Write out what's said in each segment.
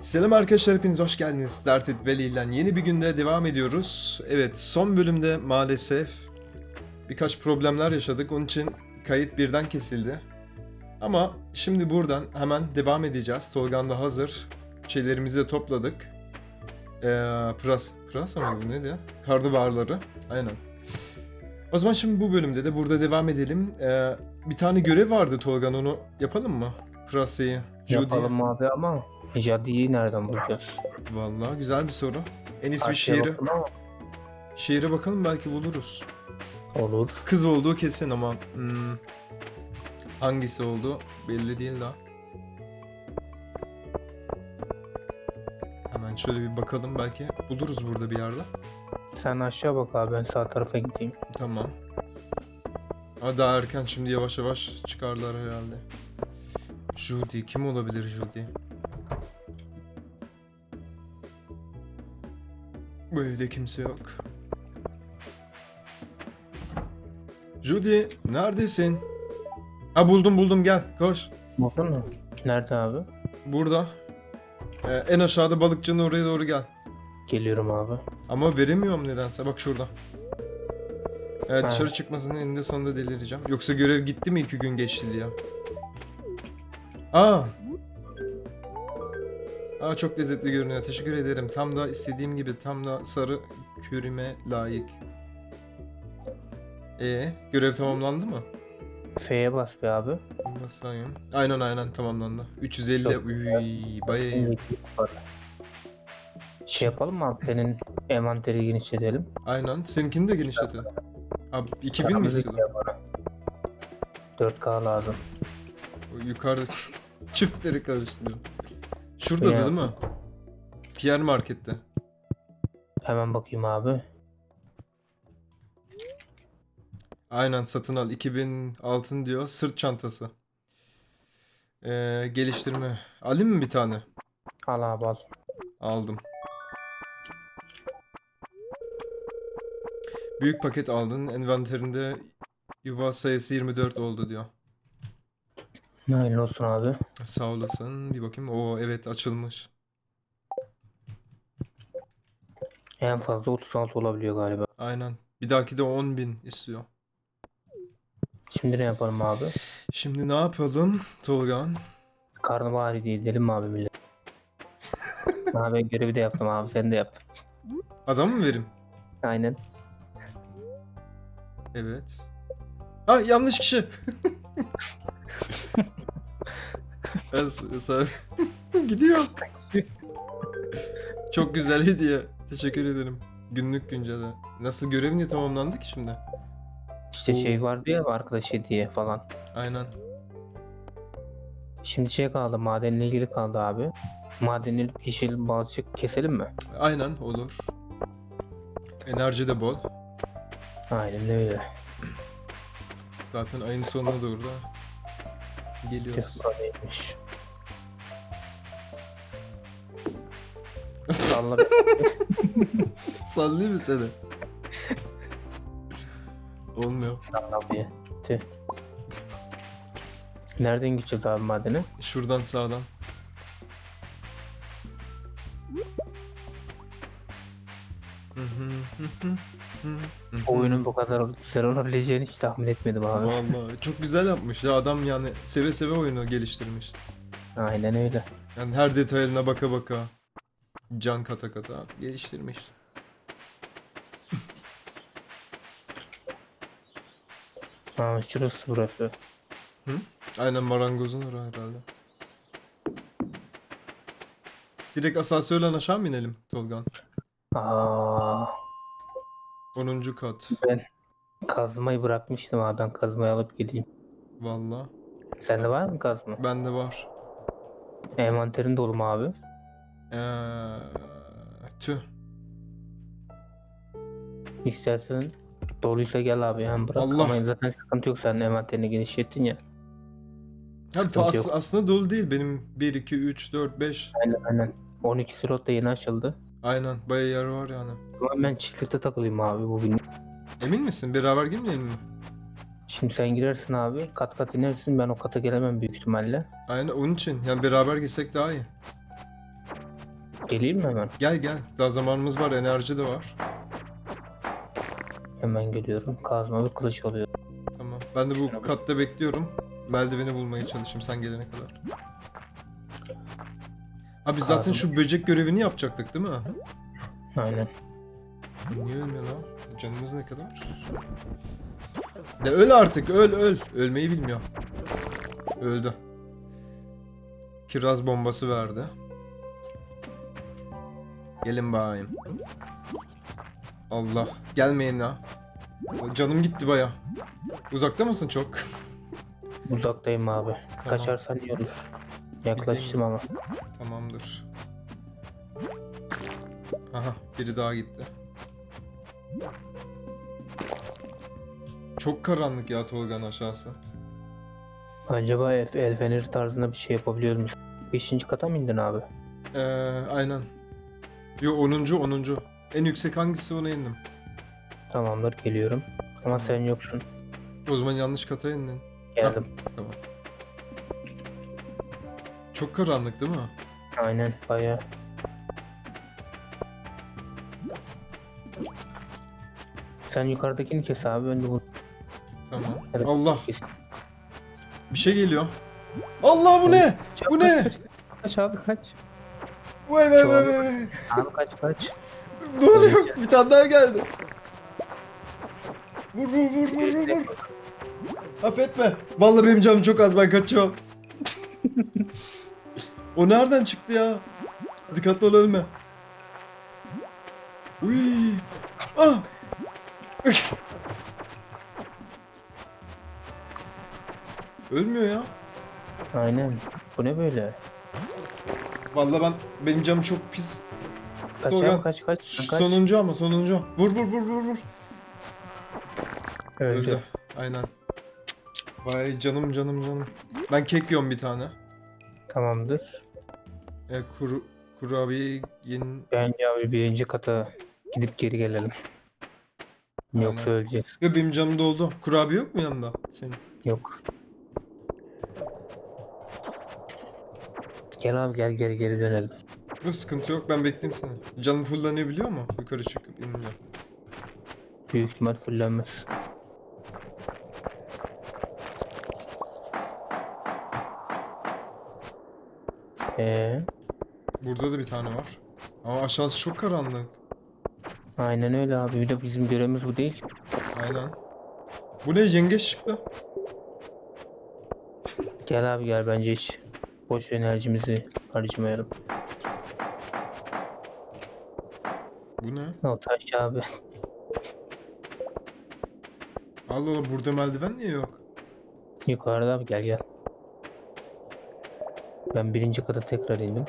Selam arkadaşlar hepiniz hoş geldiniz. Started Valley ile yeni bir günde devam ediyoruz. Evet son bölümde maalesef birkaç problemler yaşadık. Onun için kayıt birden kesildi. Ama şimdi buradan hemen devam edeceğiz. Tolgan da hazır. Şeylerimizi de topladık. Ee, pras, pras mı bu neydi ya? Karnabaharları. Aynen. O zaman şimdi bu bölümde de burada devam edelim. Ee, bir tane görev vardı Tolgan onu yapalım mı? Judy'yi. Yapalım abi ama Jadi'yi nereden bulacağız? Vallahi güzel bir soru. En iyisi bir Karşıya ama şehre bakalım belki buluruz. Olur. Kız olduğu kesin ama hmm, hangisi oldu belli değil daha. Hemen şöyle bir bakalım belki buluruz burada bir yerde. Sen aşağı bak abi ben sağ tarafa gideyim. Tamam. Ama daha erken şimdi yavaş yavaş çıkarlar herhalde. Judy kim olabilir Judy? Bu evde kimse yok. Judy neredesin? Ha buldum buldum gel koş. Buldun mu? Nerede abi? Burada. Ee, en aşağıda balıkçının oraya doğru gel. Geliyorum abi. Ama veremiyorum nedense. Bak şurada. Evet Ha. dışarı çıkmasının eninde sonunda delireceğim. Yoksa görev gitti mi iki gün geçti diye. Aa. Aa çok lezzetli görünüyor. Teşekkür ederim. Tam da istediğim gibi tam da sarı kürime layık. E görev tamamlandı mı? F'ye bas be abi. Basayım. Aynen aynen tamamlandı. 350 Çok Uy, bayağı iyi. Şey yapalım mı abi senin envanteri genişletelim. Aynen. Seninkini de genişletin. Abi 2000 mi istiyordun? ikiye bana. 4K lazım. O yukarıda çiftleri karıştırıyorum. Şurada da değil mi? Pierre Market'te. Hemen bakayım abi. Aynen satın al. 2000 altın diyor. Sırt çantası. Ee, geliştirme. Alayım mı bir tane? Al abi al. Aldım. Büyük paket aldın. Envanterinde yuva sayısı 24 oldu diyor. Hayırlı olsun abi. Sağ olasın. Bir bakayım. Oo evet açılmış. En fazla 36 olabiliyor galiba. Aynen. Bir dahaki de 10.000 istiyor. Şimdi ne yapalım abi? Şimdi ne yapalım Tolgan? Karnabahar diye gidelim mi abi millet? abi görevi de yaptım abi sen de yap. Adam mı vereyim? Aynen. Evet. Ha yanlış kişi. Sen- Gidiyor. Çok güzel hediye. Teşekkür ederim. Günlük güncele. Nasıl görev niye tamamlandı ki şimdi? İşte Oo. şey vardı ya arkadaş hediye falan. Aynen. Şimdi şey kaldı madenle ilgili kaldı abi. Madenli yeşil balçık keselim mi? Aynen olur. Enerji de bol. Aynen öyle. Zaten ayın sonuna doğru da Geliyoruz. buradaymış. Salla. Sallayayım mı seni? Olmuyor. Salla bir. Tüh. Nereden gideceğiz abi madene? Şuradan sağdan. Kadar güzel olabileceğini hiç tahmin etmedim abi. Vallahi çok güzel yapmış ya adam yani seve seve oyunu geliştirmiş. Aynen öyle. Yani her detayına baka baka can kata kata geliştirmiş. Ha, şurası burası. Aynen marangozun orası herhalde. Direkt asansörle aşağı mı inelim Tolgan? Aa, 10. kat. Kazmayı bırakmıştım abi ben kazmayı alıp gideyim. Vallahi. Sende var mı kazma? Bende var. Envanterin dolu mu abi? Ee, tüh. İstersen doluysa gel abi hem bırak Allah. ama zaten sıkıntı yok sen envanterini genişlettin ya. Sıkıntı as- aslında dolu değil benim 1, 2, 3, 4, 5. Aynen aynen. 12 slot da yeni açıldı. Aynen bayağı yer var yani. Ben çiftlikte takılayım abi bugün. Emin misin? Beraber girmeyelim mi? Şimdi sen girersin abi kat kat inersin ben o kata gelemem büyük ihtimalle. Aynen onun için. Yani beraber gitsek daha iyi. Geleyim mi hemen? Gel gel. Daha zamanımız var. Enerji de var. Hemen geliyorum. Kazma ve kılıç oluyor. Tamam. Ben de bu katta bekliyorum. Merdiveni bulmaya çalışayım sen gelene kadar. Abi zaten şu böcek görevini yapacaktık değil mi? Aynen. Niye ölmüyor lan? Canımız ne kadar? De öl artık öl öl. Ölmeyi bilmiyor. Öldü. Kiraz bombası verdi. Gelin bakayım. Allah. Gelmeyin la. Canım gitti baya. Uzakta mısın çok? Uzaktayım abi. Kaçarsan iyi olur. Yaklaştım ama. Tamamdır. Aha biri daha gitti. Çok karanlık ya Tolga'nın aşağısı. Acaba el, feneri tarzında bir şey yapabiliyor musun? Beşinci kata mı indin abi? Ee, aynen. Yo 10. 10. En yüksek hangisi ona indim. Tamamdır geliyorum. Ama sen yoksun. O zaman yanlış kata indin. Geldim. Tamam. Çok karanlık değil mi? Aynen baya. Sen yukarıdakini kes abi. Ben de bu Tamam. Evet. Allah kes. bir şey geliyor. Allah bu ne? Kaç, Bu kaç, ne? Kaç, kaç abi kaç. Vay vay vay vay. Abi kaç kaç. Ne oluyor? Bir tane daha geldi. Vur vur vur vur vur vur. Affetme. Vallahi benim canım çok az ben kaçıyorum. o nereden çıktı ya? Dikkatli ol ölme. Uy. Ah. Ölmüyor ya. Aynen. Bu ne böyle? Vallahi ben benim canım çok pis. Kaç Doğru. abi kaç kaç. Şu kaç. Sonuncu ama sonuncu. Vur vur vur vur vur. Öldü. Öldü. Aynen. Vay canım canım canım. Ben kek yiyorum bir tane. Tamamdır. E, kuru, kurabiye yen... Bence abi birinci kata gidip geri gelelim. Yoksa Aynen. öleceğiz. Yo benim canım doldu. Kurabiye yok mu yanında senin? Yok. Gel abi gel geri geri dönelim. Yok sıkıntı yok ben bekleyeyim seni. Canım fullanıyor biliyor mu? Yukarı çıkıp inince. Büyük ihtimal fullenmez. Ee, Burada da bir tane var. Ama aşağısı çok karanlık. Aynen öyle abi. Bir de bizim görevimiz bu değil. Aynen. Bu ne yengeç çıktı. Gel abi gel bence hiç boş enerjimizi harcamayalım. Bu ne? O taş abi. Allah Allah burada merdiven niye yok? Yukarıda abi gel gel. Ben birinci kata tekrar indim.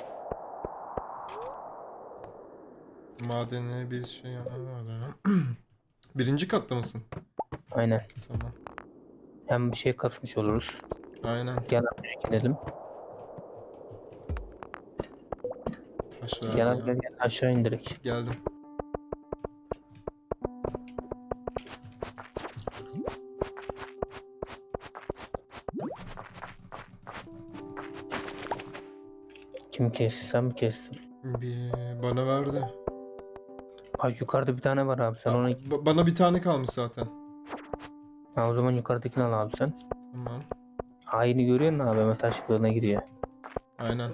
Madene bir şey var. Birinci katta mısın? Aynen. Tamam. Hem bir şey kasmış oluruz. Aynen. Gel. Taş ver Gel ya. gel, gel aşağı in direkt. Geldim. Kim kesti sen mi kestin? Bir bana verdi. Bak yukarıda bir tane var abi sen ona Ba- bana bir tane kalmış zaten. ha, o zaman yukarıdakini al abi sen. Tamam. Haini görüyor musun abi hemen taş giriyor. Aynen.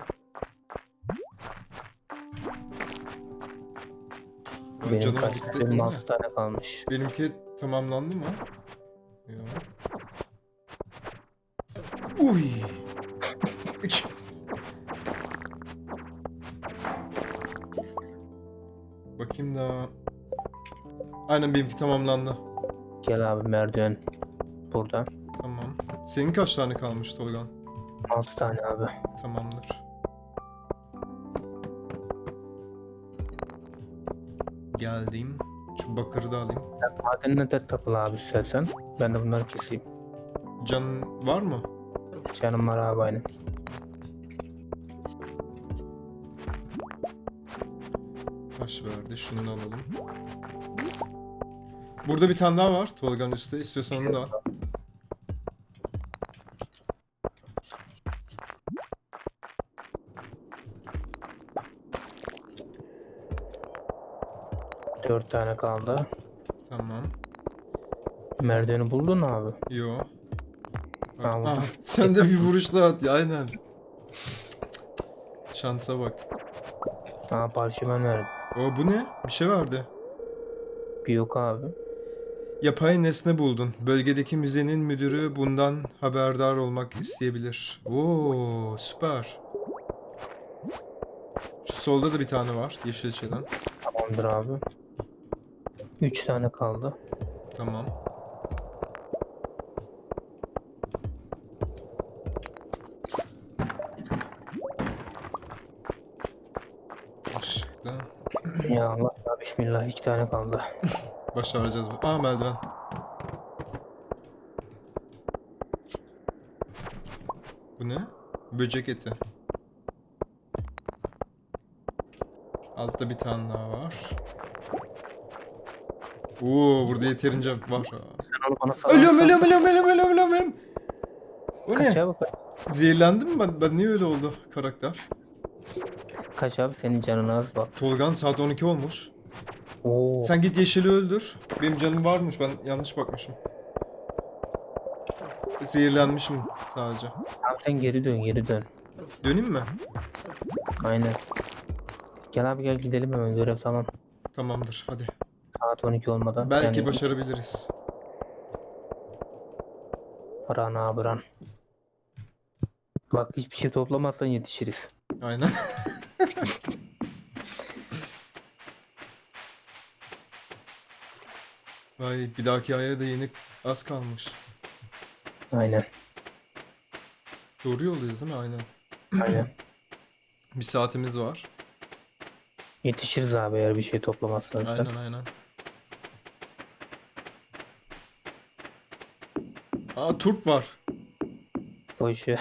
Ay, Benim canım kaç benim mi? 6 tane kalmış. Benimki tamamlandı mı? Yok. Uy. Aynen benimki tamamlandı. Gel abi merdiven burada. Tamam. Senin kaç tane kalmış Tolgan? 6 tane abi. Tamamdır. Geldim. Şu bakırı da alayım. Madenine de takıl abi istersen. Ben de bunları keseyim. Can var mı? Canım var abi aynen. Taş verdi. Şunu alalım. Burada bir tane daha var. Tolgan üstte. İstiyorsan onu da al. Dört tane kaldı. Tamam. Merdiveni buldun abi? Yo. Ha, buldum. ah, sen de bir vuruş daha at ya aynen. Şansa bak. Aa parşömen verdi. O bu ne? Bir şey vardı. Bir yok abi. Yapay nesne buldun. Bölgedeki müzenin müdürü bundan haberdar olmak isteyebilir. Oo, süper. Şu solda da bir tane var yeşil çelen. Tamamdır abi. Üç tane kaldı. Tamam. Ya Allah ya bismillah iki tane kaldı. Başaracağız. bu. Aa merdiven. Bu ne? Böcek eti. Altta bir tane daha var. Oo burada yeterince var. Sen onu bana sağ Ölüyorum ölüyorum ölüyorum ölüyorum ölüyorum ölüyorum, ölüyorum. O Kaç ne? abi kaç. Zehirlendim mi ben? Ben niye öyle oldu karakter? Kaç abi senin canın az bak. Tolgan saat 12 olmuş. Oo. Sen git yeşili öldür. Benim canım varmış ben yanlış bakmışım. Zehirlenmişim sadece. Sen geri dön geri dön. Döneyim mi? Aynen. Gel abi gel gidelim hemen görev tamam. Tamamdır hadi. Saat 12 olmadan. Belki Yani başarabiliriz. Ran abi. Bak hiçbir şey toplamazsan yetişiriz. Aynen. Vay bir dahaki aya da yeni az kalmış. Aynen. Doğru yoldayız değil mi? Aynen. Aynen. Bir saatimiz var. Yetişiriz abi eğer bir şey toplamazsanız da. Aynen aynen. Aa turp var. O işi.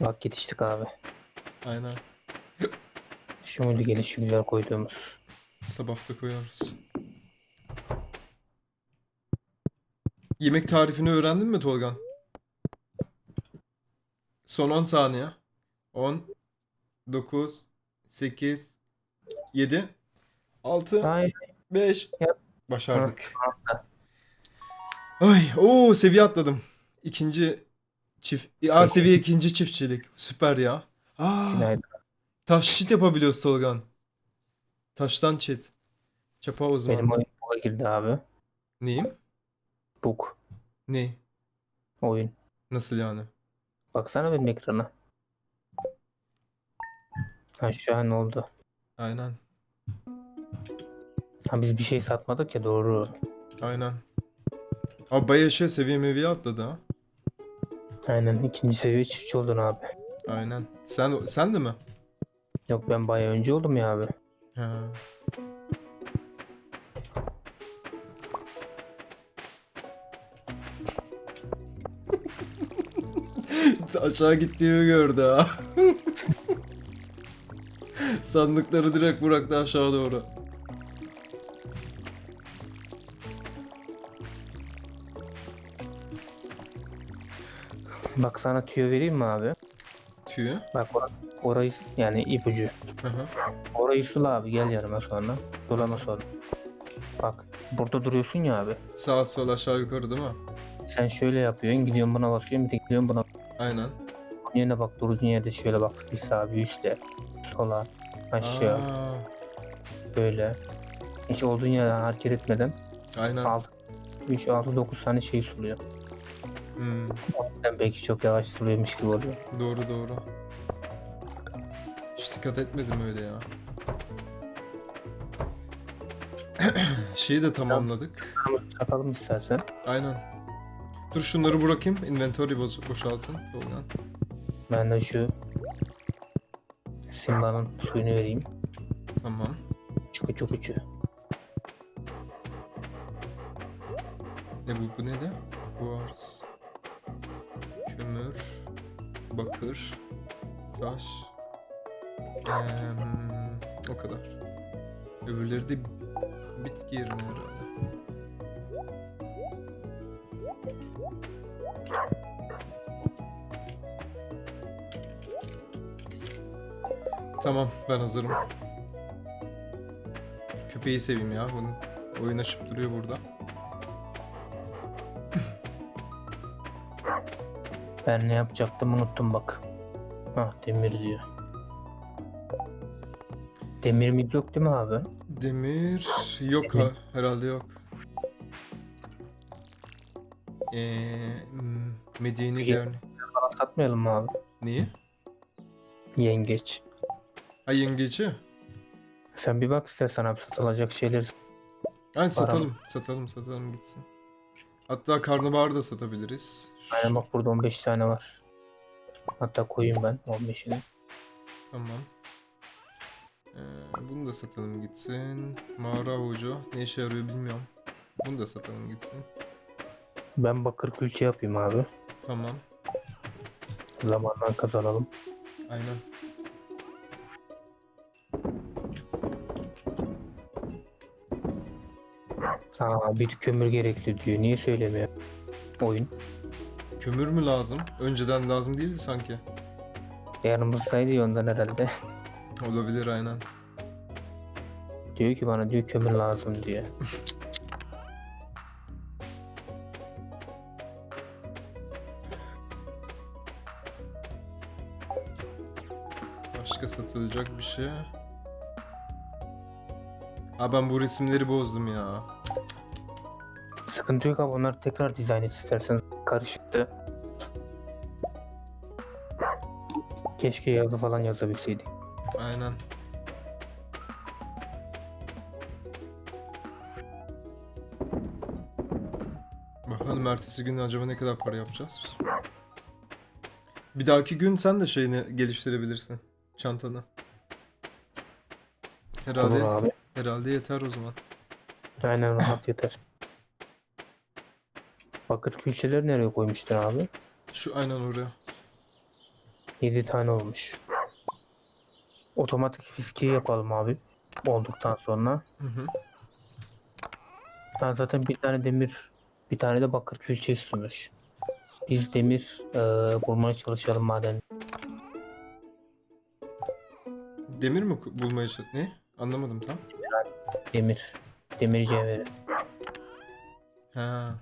Bak yetiştik abi. Aynen. Şu muydu geliş güzel koyduğumuz. Sabah da koyarız. Yemek tarifini öğrendin mi Tolgan? Son 10 saniye. 10 9 8 7 6 Hayır. 5 Yap. Başardık. Ay, o seviye atladım. İkinci çift A Seviye. ikinci çiftçilik. Süper ya. Aa, Günaydın. taş çit yapabiliyoruz Tolgan. Taştan çit. Çapa uzmanı. Benim oyun buga girdi abi. Neyim? Bug. Ne? Oyun. Nasıl yani? Baksana benim ekrana. Ha şu an oldu. Aynen. Ha biz bir şey satmadık ya doğru. Aynen. Abi bayağı şey seviye meviye atladı ha. Aynen ikinci seviye çiftçi oldun abi. Aynen. Sen sen de mi? Yok ben bayağı önce oldum ya abi. Ha. Aşağı gittiğimi gördü ha. Sandıkları direkt bıraktı aşağı doğru. Bak sana tüyo vereyim mi abi? Tüyü. Bak or- orayı yani ipucu. Hı hı. Orayı sula abi gel yanıma sonra. Sulama sonra. Bak burada duruyorsun ya abi. Sağ sol aşağı yukarı değil mi? Sen şöyle yapıyorsun gidiyorsun buna basıyorsun bir de gidiyorsun buna. Aynen. Yerine bak durduğun yerde şöyle bak bir sağa bir üstte. Sola aşağı Aa, böyle. Hiç olduğun yerden hareket etmeden aynen. 6 3 6 9 tane şey suluyor. Hmm, Ben belki çok yavaş suluyormuş gibi oluyor. doğru doğru. Hiç dikkat etmedim öyle ya. Şeyi de tamamladık. Ama satalım istersen. Aynen. Dur şunları bırakayım. Inventory boş- boşalsın. Tolgan. Ben de şu Simba'nın suyunu vereyim. Tamam. Çuku çuku çu. Ne bu? Bu ne de? Kuvars. Kömür. Bakır. Taş. Em, o kadar. Öbürleri de bitki yerine herhalde. Tamam ben hazırım. Köpeği seveyim ya bunun. Oyun açıp duruyor burada. Ben ne yapacaktım unuttum bak. Hah demir diyor. Demirimiz yok değil mi abi? Demir yok ha herhalde yok. Hmm, Medeni Peki. Dernek. Falan satmayalım mı abi? Niye? Yengeç. Ha yengeci. Sen bir bak istersen abi satılacak şeyler. Var satalım, satalım, satalım gitsin. Hatta karnabahar da satabiliriz. Aynen bak burada 15 tane var. Hatta koyayım ben 15'ini. Tamam. Ee, bunu da satalım gitsin. Mağara avucu. Ne işe yarıyor bilmiyorum. Bunu da satalım gitsin. Ben bakır külçe yapayım abi. Tamam. Zamandan kazanalım. Aynen. Aa bir kömür gerekli diyor. Niye söylemiyor? Oyun. Kömür mü lazım? Önceden lazım değildi sanki. Yanımızdaydı ya ondan herhalde. Olabilir aynen. diyor ki bana diyor kömür lazım diyor. Başka satılacak bir şey. Ha ben bu resimleri bozdum ya. Sıkıntı yok abi onları tekrar dizayn et istersen. Karışıktı. Keşke yazı falan yazabilseydik. Aynen. Bakalım ertesi gün acaba ne kadar para yapacağız? Bir dahaki gün sen de şeyini geliştirebilirsin. Çantanı. Herhalde Olur abi. herhalde yeter o zaman. Aynen rahat yeter. Bakır külçeleri nereye koymuştun abi? Şu aynen oraya. 7 tane olmuş. Otomatik fiske yapalım abi. Olduktan sonra. Hı hı. Ben zaten bir tane demir, bir tane de bakır külçe istemiş. Biz demir e, bulmaya çalışalım maden. Demir mi bulmaya çalış... Ne? Anlamadım tam. Demir. Demir cevheri. Ha.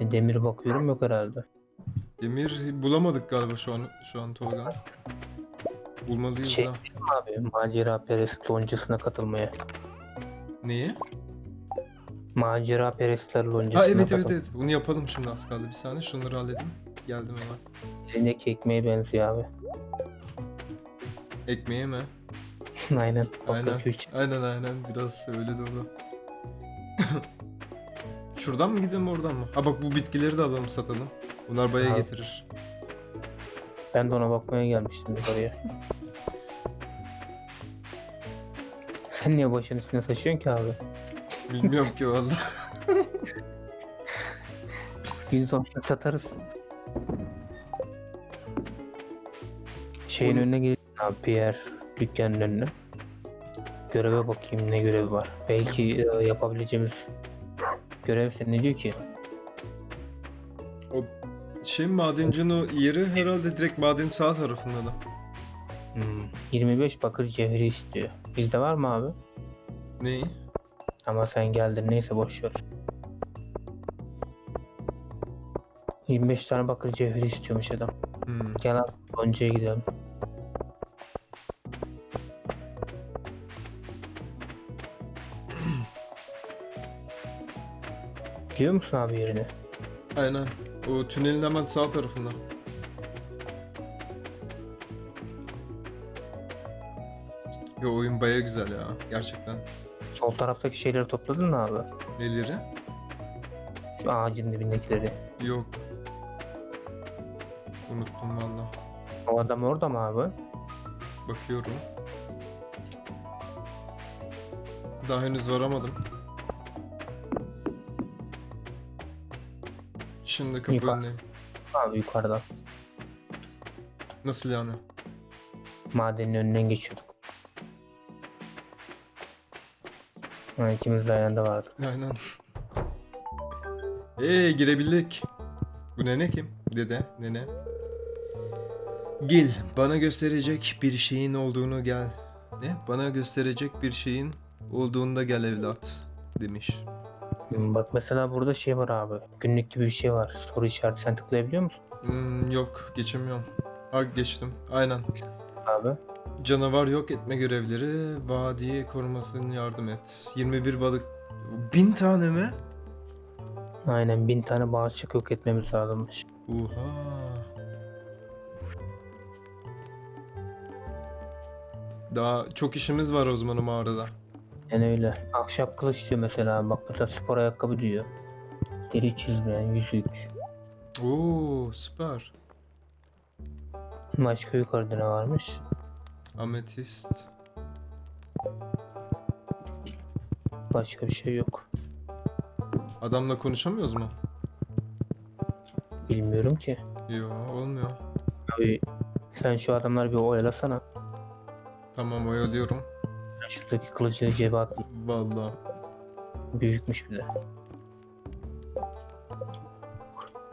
E, demir bakıyorum yok herhalde. Demir bulamadık galiba şu an şu an Tolga. Bulmalıyız Şey mi abi? Macera perest loncasına katılmaya. Neyi? Macera perestler loncasına Ha evet evet evet. Bunu yapalım şimdi az kaldı. Bir saniye şunları halledeyim. Geldim hemen. Elindeki ekmeğe benziyor abi. Ekmeğe mi? aynen. Aynen. Aynen aynen. Biraz öyle doğru. Şuradan mı gidelim oradan mı? Ha bak bu bitkileri de alalım satalım. Bunlar bayağı Abi. getirir. Ben de ona bakmaya gelmiştim yukarıya. Sen niye başın üstüne taşıyorsun ki abi? Bilmiyorum ki vallahi. Gün sonunda satarız. Şeyin Onu- önüne gelin abi Pierre dükkanın önüne. Göreve bakayım ne görevi var. Belki e, yapabileceğimiz görev sen ne diyor ki? O şey madencinin o yeri herhalde direkt madenin sağ tarafında da. Hmm, 25 bakır cevheri istiyor. Bizde var mı abi? Neyi? Ama sen geldin neyse boş ver. 25 tane bakır cevheri istiyormuş adam. Hmm. Gel abi Gonca'ya gidelim. Biliyor musun abi yerini? Aynen. O tünelin hemen sağ tarafında. Yo oyun baya güzel ya. Gerçekten. Sol taraftaki şeyleri topladın mı abi? Neleri? Şu ağacın dibindekileri. Yok. Unuttum valla. O adam orada mı abi? Bakıyorum. Daha henüz varamadım. Şimdi kapı Yukarı. önündeyim. Abi yukarıda. Nasıl yani? Madenin önünden geçiyorduk. Ha, ikimiz de aynı anda vardı. Aynen. Eee girebildik. Bu nene kim? Dede, nene. Gel, bana gösterecek bir şeyin olduğunu gel. Ne? Bana gösterecek bir şeyin olduğunda gel evlat demiş. Hmm, Bak mesela burada şey var abi. Günlük gibi bir şey var. Soru işareti sen tıklayabiliyor musun Hmm, yok geçemiyorum. Ha geçtim. Aynen. abi? Canavar yok etme görevleri. Vadiyi korumasını yardım et. 21 balık. Bin tane mi? Aynen bin tane bağışık yok etmemiz lazımmış. Oha. Daha çok işimiz var o zaman o mağarada. Yani öyle. Ahşap kılıç diyor mesela. Bak burada spor ayakkabı diyor. Deri çizmeyen yüzük. Oo süper. Başka yukarıda ne varmış? Ametist. Başka bir şey yok. Adamla konuşamıyoruz mu? Bilmiyorum ki. Yo olmuyor. Abi sen şu adamları bir oyalasana. Tamam oyalıyorum. Şuradaki kılıcı cebe at. Vallahi. Büyükmüş bir de.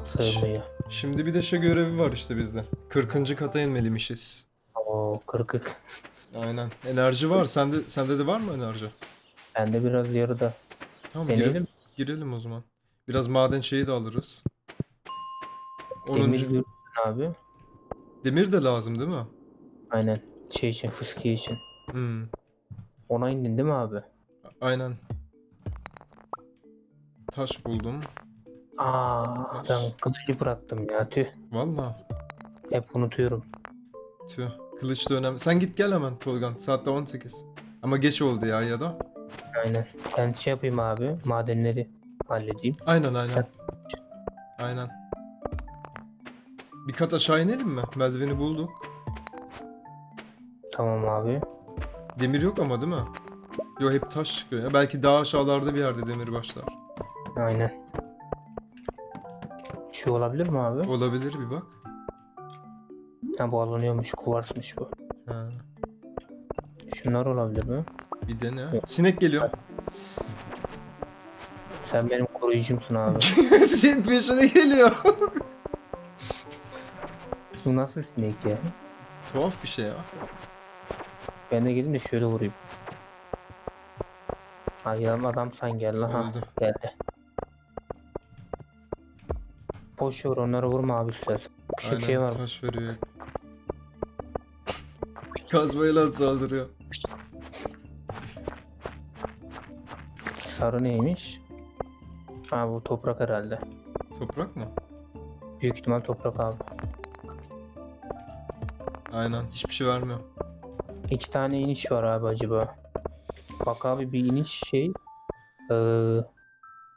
Sığmıyor. Şimdi bir de şey görevi var işte bizde. 40. kata inmeliymişiz. Oo kırkık. Aynen. Enerji var. Sende sende de var mı enerji? Bende biraz yarıda. Tamam gire- Deneyelim. girelim o zaman. Biraz maden şeyi de alırız. 10. Demir Demir, görürsün abi. de lazım değil mi? Aynen. Şey için fıskiye için. Hmm. Ona indin değil mi abi? Aynen. Taş buldum. Aa ben kılıcı bıraktım ya tüh. Valla. Hep unutuyorum. Tüh. Kılıç da önemli. Sen git gel hemen Tolgan. Saatte 18. Ama geç oldu ya ya da. Aynen. Ben şey yapayım abi. Madenleri halledeyim. Aynen aynen. Sen- Aynen. Bir kat aşağı inelim mi? Merdiveni bulduk. Tamam abi. Demir yok ama değil mi? Yo hep taş çıkıyor ya. Belki daha aşağılarda bir yerde demir başlar. Aynen. Şu olabilir mi abi? Olabilir bir bak. Ha bu alınıyormuş. Kuvarsmış bu. Ha, Şunlar olabilir mi? bir dene. Sinek geliyor. Sen benim koruyucumsun abi. Senin peşine geliyor. bu nasıl sinek ya? Tuhaf bir şey ya. Ben de geleyim de şöyle vurayım. Hadi lan adam sen gel lan. Ha, geldi. Boş ver onları vurma abi istersen. Küçük Aynen şey var. taş veriyor. Kazmayla saldırıyor. Sarı neymiş? Ha bu toprak herhalde. Toprak mı? Büyük ihtimal toprak abi. Aynen hiçbir şey vermiyor. İki tane iniş var abi acaba. Bak abi bir iniş şey. Eee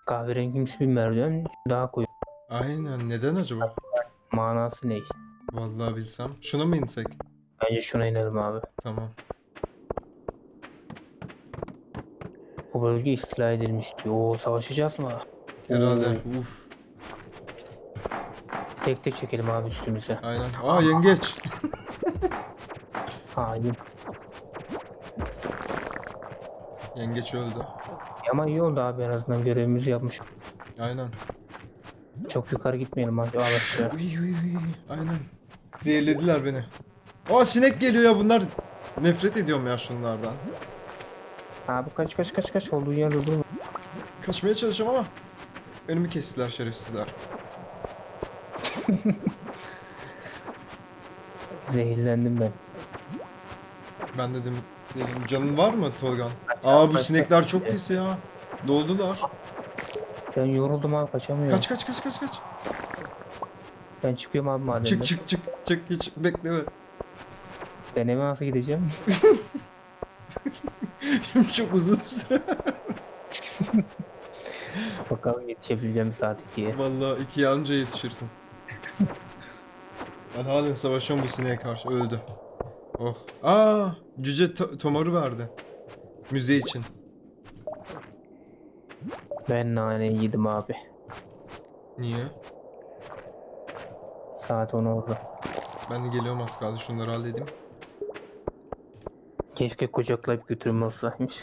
kahverengimsi bir merdiven daha koyu. Aynen neden acaba? Manası ne? Vallahi bilsem. Şuna mı insek? Bence şuna inelim abi. Tamam. Bu bölge istila edilmiş diyor. Oo savaşacağız mı? Herhalde. Oo, Uf. tek tek çekelim abi üstümüze. Aynen. Aa yengeç. Hain. Yengeç öldü. Ama iyi oldu abi en azından görevimizi yapmış. Aynen. Çok yukarı gitmeyelim abi. Uy, uy, uy. Aynen. Zehirlediler beni. Aa sinek geliyor ya bunlar. Nefret ediyorum ya şunlardan. Abi kaç kaç kaç kaç olduğu yerde durma. Kaçmaya çalışıyorum ama önümü kestiler şerefsizler. Zehirlendim ben. Ben dedim "Senin canın var mı Tolgan? Aa bu sinekler çok pis ya. Doldular. Ben yoruldum abi kaçamıyorum. Kaç kaç kaç kaç kaç. Ben çıkıyorum abi madenden. Çık çık çık çık hiç bekleme. Ben eve nasıl gideceğim? Şimdi çok uzun süre. Bakalım yetişebileceğim saat 2'ye. Vallahi iki anca yetişirsin. Ben halen savaşıyorum bu sineğe karşı. Öldü. Oh. Aa, cüce to- tomaru verdi. Müze için. Ben nane yedim abi. Niye? Saat 10 oldu. Ben de geliyorum az kaldı. Şunları halledeyim. Keşke kucaklayıp götürüm olsaymış.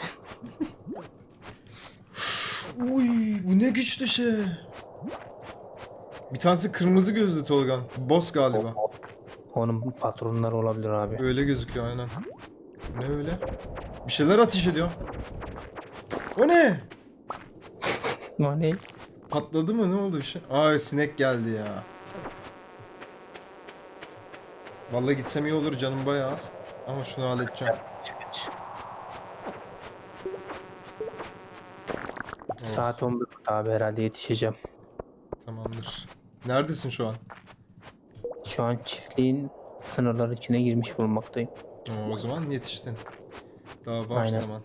Uy, bu ne güçlü şey. Bir tanesi kırmızı gözlü Tolgan. Boss galiba. Onun patronları olabilir abi. Öyle gözüküyor aynen. Ne öyle? Bir şeyler ateş ediyor. O ne? O ne? Patladı mı? Ne oldu şey? Aa sinek geldi ya. Vallahi gitsem iyi olur canım bayağı az. Ama şunu halledeceğim. Oh, Saat 11 abi herhalde yetişeceğim. Tamamdır. Neredesin şu an? Şu an çiftliğin sınırları içine girmiş bulunmaktayım. Oo, o zaman yetiştin. Daha var Aynen. zaman.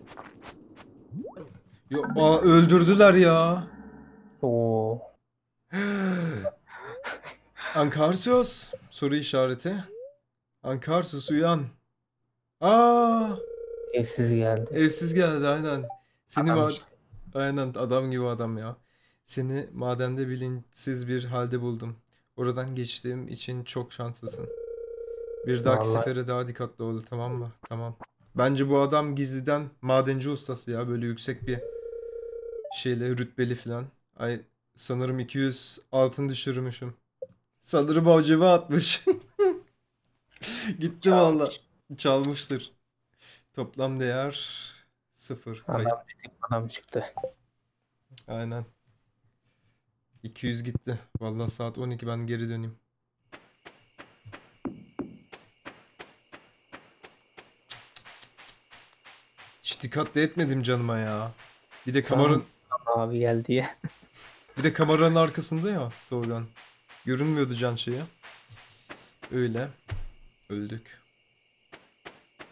Yo, aa, öldürdüler ya. Oo. Ankarsos soru işareti. Ankarsos uyan. Aa, Evsiz geldi. evsiz geldi aynen. Seni Adam işte. aynen adam gibi adam ya. Seni madende bilinçsiz bir halde buldum. Oradan geçtiğim için çok şanslısın. Bir dahaki Vallahi- sefere daha dikkatli ol tamam mı? Tamam. Bence bu adam gizliden madenci ustası ya böyle yüksek bir şeyle rütbeli falan. Ay sanırım 200 altın düşürmüşüm. Sanırım avcıma atmış. Gitti valla. Çalmış. Çalmıştır. Toplam değer sıfır. Kayıp. Adam adam çıktı. Aynen. 200 gitti. Vallahi saat 12 ben geri döneyim. Hiç dikkat de etmedim canıma ya. Bir de Tamam. kameranın Abi gel diye. bir de kameranın arkasında ya Tolgan. Görünmüyordu can şeyi. Öyle. Öldük.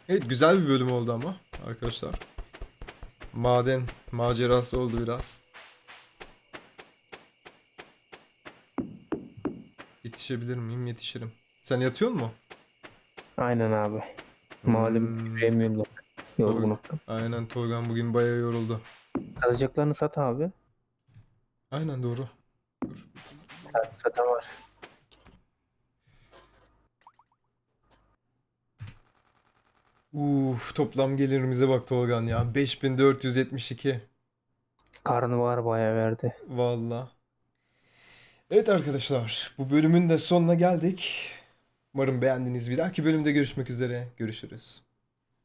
Evet güzel bir bölüm oldu ama arkadaşlar. Maden macerası oldu biraz. Yetişebilir miyim? Yetişirim. Sen yatıyor mu? Aynen abi. Malum Hmm. Yorgunluktan. Aynen Tolgan bugün bayağı yoruldu. Kazacaklarını sat abi. Aynen doğru. Dur. Sat, satan var. Uf toplam gelirimize bak Tolgan ya. 5472. Karnı var bayağı verdi. Valla. Evet arkadaşlar bu bölümün de sonuna geldik. Umarım beğendiniz. Bir dahaki bölümde görüşmek üzere. Görüşürüz.